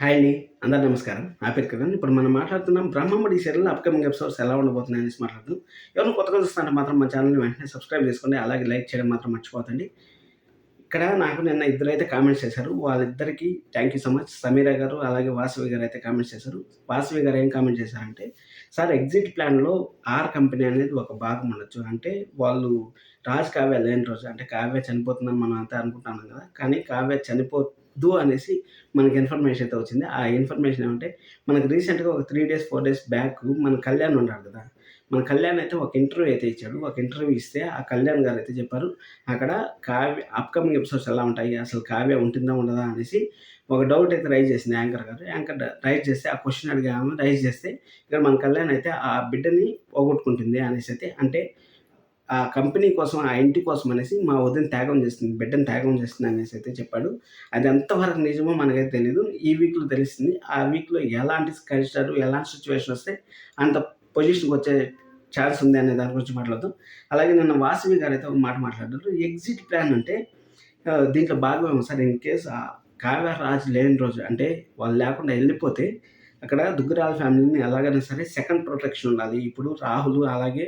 Hi అండి అందరు నమస్కారం. నా పేరు కదా ఇప్పుడు మనం మాట్లాడుతున్నాం బ్రహ్మముడి సీరియల్ అప్కమింగ్ ఎపిసోడ్స్ ఎలా ఉండబోతున్నాయి అనేసి మాట్లాడుతున్నాం. ఎవరు కొత్తగా చూస్తుంటే మాత్రం మా ఛానల్ని వెంటనే సబ్స్క్రైబ్ చేసుకోండి అలాగే లైక్ చేయడం మాత్రం మర్చిపోతండి ఇక్కడ నాకు నిన్న ఇద్దరైతే కామెంట్స్ చేశారు. వాళ్ళిద్దరికి thank you so much. Sameera garu అలాగే వాసవి గారు అయితే కామెంట్స్ చేశారు. వాసవి గారు ఏం కామెంట్ చేశారంటే సార్ ఎగ్జిట్ ప్లాన్లో ఆర్ కంపెనీ అనేది ఒక భాగం ఉండొచ్చు. అంటే వాళ్ళు రాజ్ కావ్య లేని రోజు అంటే కావ్య చనిపోతుందని మనం అంతా అనుకుంటున్నాం కదా. కానీ కావ్య చనిపో వద్దు అనేసి మనకి ఇన్ఫర్మేషన్ అయితే వచ్చింది. ఆ ఇన్ఫర్మేషన్ ఏమంటే మనకు రీసెంట్గా ఒక three days four days back మన కళ్యాణ్ ఉన్నాడు కదా. మన కళ్యాణ్ అయితే ఒక ఇంటర్వ్యూ అయితే ఇచ్చాడు. ఒక ఇంటర్వ్యూ ఇస్తే ఆ కళ్యాణ్ గారు అయితే చెప్పారు అక్కడ కావ్య అప్కమింగ్ ఎపిసోడ్స్ ఎలా ఉంటాయి? అసలు కావ్య ఉంటుందా ఉండదా అనేసి ఒక డౌట్ అయితే రైజ్ చేసింది యాంకర్ గారు. యాంకర్ రైజ్ చేస్తే ఆ క్వశ్చన్ అడిగాము. రైజ్ చేస్తే ఇక్కడ మన కళ్యాణ్ అయితే ఆ బిడ్డని పోగొట్టుకుంటుంది అనేసి అయితే అంటే ఆ కంపెనీ కోసం ఆ ఇంటి కోసం అనేసి మా వదిన త్యాగం చేస్తుంది బిడ్డను త్యాగం చేస్తుంది అనేసి అయితే చెప్పాడు. అది ఎంతవరకు నిజమో మనకైతే తెలియదు ఈ వీక్లో తెలుస్తుంది. ఆ వీక్లో ఎలాంటి కలిసారు ఎలాంటి సిచ్యువేషన్ వస్తే అంత పొజిషన్కి వచ్చే ఛాన్స్ ఉంది అనే దాని గురించి మాట్లాడదాం. అలాగే నిన్న వాసవి గారు అయితే ఒక మాట మాట్లాడారు. ఎగ్జిట్ ప్లాన్ అంటే దీంట్లో భాగమేమో sir in case Kavya Raju లేని రోజు అంటే వాళ్ళు లేకుండా వెళ్ళిపోతే అక్కడ దుగ్గరాల ఫ్యామిలీని ఎలాగైనా సరే సెకండ్ ప్రొటెక్షన్ ఉండాలి. ఇప్పుడు రాహుల్ అలాగే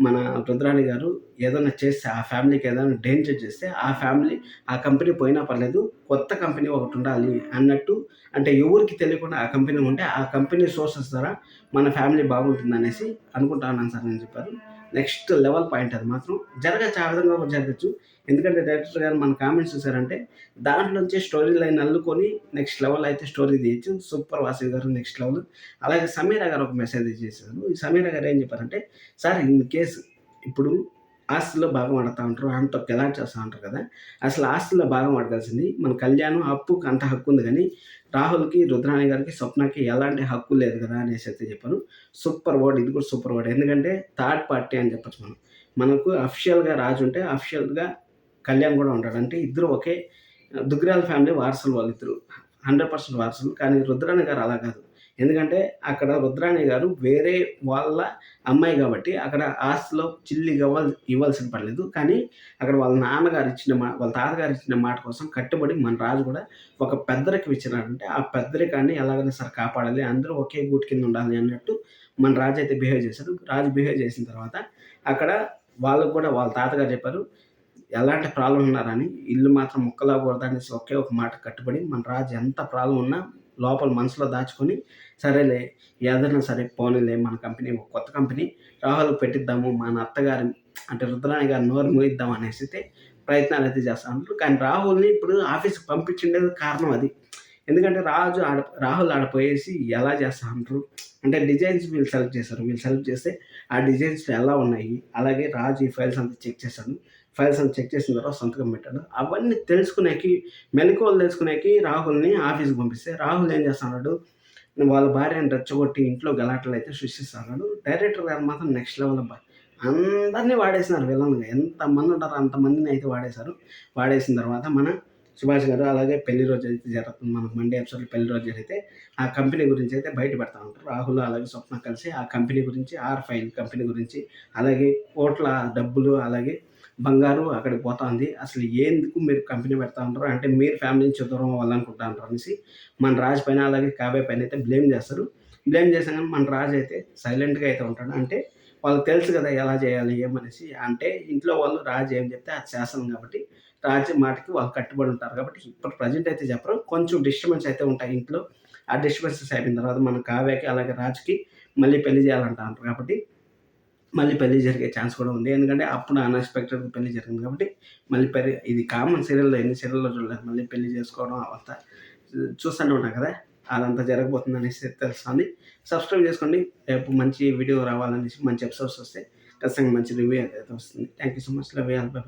మన రుద్రాణి గారు ఏదైనా చేస్తే ఆ ఫ్యామిలీకి ఏదైనా డేంజర్ చేస్తే ఆ ఫ్యామిలీ ఆ కంపెనీ పోయినా పర్లేదు కొత్త కంపెనీ ఒకటి ఉండాలి అన్నట్టు అంటే ఎవరికి తెలియకుండా ఆ కంపెనీ ఉంటే ఆ కంపెనీ సోర్సెస్ ద్వారా మన ఫ్యామిలీ బాగుంటుంది అనేసి అనుకుంటాను సార్ అని చెప్పారు నెక్స్ట్ లెవెల్ పాయింట్ అది మాత్రం. జరగచ్చు ఆ విధంగా జరగచ్చు. ఎందుకంటే డైరెక్టర్ గారు మన కామెంట్స్ చూసారంటే దాంట్లోంచి స్టోరీ లైన్ అల్లుకొని నెక్స్ట్ లెవెల్ అయితే స్టోరీ తీయచ్చు. Super Vasu garu next level. అలాగే సమీరా గారు ఒక మెసేజ్ చేశారు ఈ సమీరా గారు ఏం చెప్పారంటే సార్ ఇన్ కేసు ఇప్పుడు ఆస్తుల్లో భాగం ఆడుతూ ఉంటారు అంత ఎలా చేస్తూ ఉంటారు కదా. అసలు ఆస్తుల్లో భాగం ఆడగాల్సింది మన కళ్యాణం అప్పుకు అంత హక్కు ఉంది కానీ రాహుల్కి రుద్రాణి గారికి స్వప్నకి ఎలాంటి హక్కు లేదు కదా అనేసి అయితే చెప్పాను సూపర్ వర్డ్ ఇది కూడా సూపర్ వర్డ్. ఎందుకంటే థర్డ్ పార్టీ అని చెప్పచ్చు మనం. మనకు అఫిషియల్గా రాజు ఉంటే అఫిషియల్గా కళ్యాణ్ కూడా ఉంటాడు. అంటే ఇద్దరు ఒకే దుగ్రాల ఫ్యామిలీ వారసులు వాళ్ళిద్దరు. హండ్రెడ్ పర్సెంట్ వారసులు. కానీ రుద్రాణి గారు అలా కాదు. ఎందుకంటే అక్కడ రుద్రాణి గారు వేరే వాళ్ళ అమ్మాయి కాబట్టి అక్కడ ఆస్తిలో చిల్లి ఇవ్వాలి ఇవ్వాల్సిన పడలేదు కానీ అక్కడ వాళ్ళ నాన్నగారు ఇచ్చిన మా వాళ్ళ తాతగారు ఇచ్చిన మాట కోసం కట్టుబడి మన రాజు కూడా ఒక పెద్దరికి ఇచ్చినారంటే ఆ పెద్దరికాన్ని ఎలాగైనా సరే కాపాడాలి. అందరూ ఒకే గూటి కింద ఉండాలి అన్నట్టు మన రాజు అయితే బిహేవ్ చేశారు రాజు బిహేవ్ చేసిన తర్వాత అక్కడ వాళ్ళకు కూడా వాళ్ళ తాతగారు చెప్పారు ఎలాంటి ప్రాబ్లం ఉన్నారని ఇల్లు మాత్రం ముక్కలా అనేసి ఒకే ఒక మాట కట్టుబడి మన రాజు ఎంత ప్రాబ్లం ఉన్నా లోపల మనసులో దాచుకొని సరేలే ఏదైనా సరే పోనీలే మన కంపెనీ ఒక కొత్త కంపెనీ రాహుల్ పెట్టిద్దాము మన అత్తగారి అంటే రుద్రాణి గారి నోరు మూయిద్దాం అనేసి అయితే ప్రయత్నాలు అయితే చేస్తా ఉంటారు. కానీ రాహుల్ని ఇప్పుడు ఆఫీస్కి పంపించిండేది కారణం అది. ఎందుకంటే రాజు ఆడ రాహుల్ ఆడపోయేసి ఎలా చేస్తా అంటారు అంటే డిజైన్స్ వీళ్ళు సెలెక్ట్ చేశారు. వీళ్ళు సెలెక్ట్ చేస్తే ఆ డిజైన్స్ ఎలా ఉన్నాయి? అలాగే రాజు ఈ ఫైల్స్ అంతా చెక్ చేశాను ఫైల్స్ అని చెక్ చేసిన తర్వాత సంతకం పెట్టాడు అవన్నీ తెలుసుకునేకి మెలకువలు తెలుసుకునేకి రాహుల్ని ఆఫీస్కి పంపిస్తే రాహుల్ ఏం చేస్తున్నాడు? వాళ్ళ భార్యను రెచ్చగొట్టి ఇంట్లో గలాటలు అయితే సృష్టిస్తున్నాడు. డైరెక్టర్ గారు మాత్రం నెక్స్ట్ లెవెల్ అబ్బాయి అందరినీ వాడేసినారు విలన్గా. ఎంతమంది ఉంటారో అంతమందిని అయితే వాడేశారు. వాడేసిన తర్వాత మన సుభాష్ గారు అలాగే పెళ్ళి రోజు అయితే జరుగుతుంది. మనకు మండే ఎపిసోడ్లో పెళ్ళి రోజు జరిగితే ఆ కంపెనీ గురించి అయితే బయట పెడతా ఉంటారు. రాహుల్ అలాగే స్వప్న కలిసి ఆ కంపెనీ గురించి ఆర్ ఫైల్ కంపెనీ గురించి అలాగే కోట్ల డబ్బులు అలాగే బంగారు అక్కడికి పోతుంది. అసలు ఎందుకు మీరు కంపెనీ పెడతా ఉంటారు అంటే మీరు ఫ్యామిలీ నుంచి దూరం అవ్వాలనుకుంటా ఉంటారు అనేసి మన రాజు పైన అలాగే కాబే పైన అయితే బ్లేమ్ చేస్తారు. బ్లేమ్ చేసాం కానీ మన రాజు అయితే సైలెంట్గా అయితే ఉంటాడు. అంటే వాళ్ళకి తెలుసు కదా ఎలా చేయాలి ఏమనేసి. అంటే ఇంట్లో వాళ్ళు రాజు ఏం చెప్తే అది చేస్తాం కాబట్టి రాజు మాటకి వాళ్ళు కట్టుబడి ఉంటారు కాబట్టి ఇప్పుడు ప్రజెంట్ అయితే చెప్పరు. కొంచెం డిస్టర్బెన్స్ అయితే ఉంటాయి ఇంట్లో. ఆ డిస్టర్బెన్సెస్ అయిపోయిన తర్వాత మన కావ్యకి అలాగే రాజుకి మళ్ళీ పెళ్ళి చేయాలంటారు కాబట్టి మళ్ళీ పెళ్ళి జరిగే ఛాన్స్ కూడా ఉంది. ఎందుకంటే అప్పుడు అన్ఎక్స్పెక్టెడ్ పెళ్ళి జరిగింది కాబట్టి మళ్ళీ పెళ్ళి ఇది కామన్ సీరియల్లో ఎన్ని సీరియల్లో చూడలేదు. మళ్ళీ పెళ్ళి చేసుకోవడం అవంతా చూస్తూనే ఉంటాం కదా. అదంతా జరగబోతుంది అనేసి తెలుస్తుంది. సబ్స్క్రైబ్ చేసుకోండి. రేపు మంచి వీడియో రావాలనేసి మంచి ఎపిసోడ్స్ వస్తే ఖచ్చితంగా మంచి రివ్యూ అయితే వస్తుంది. Thank you so much love all bye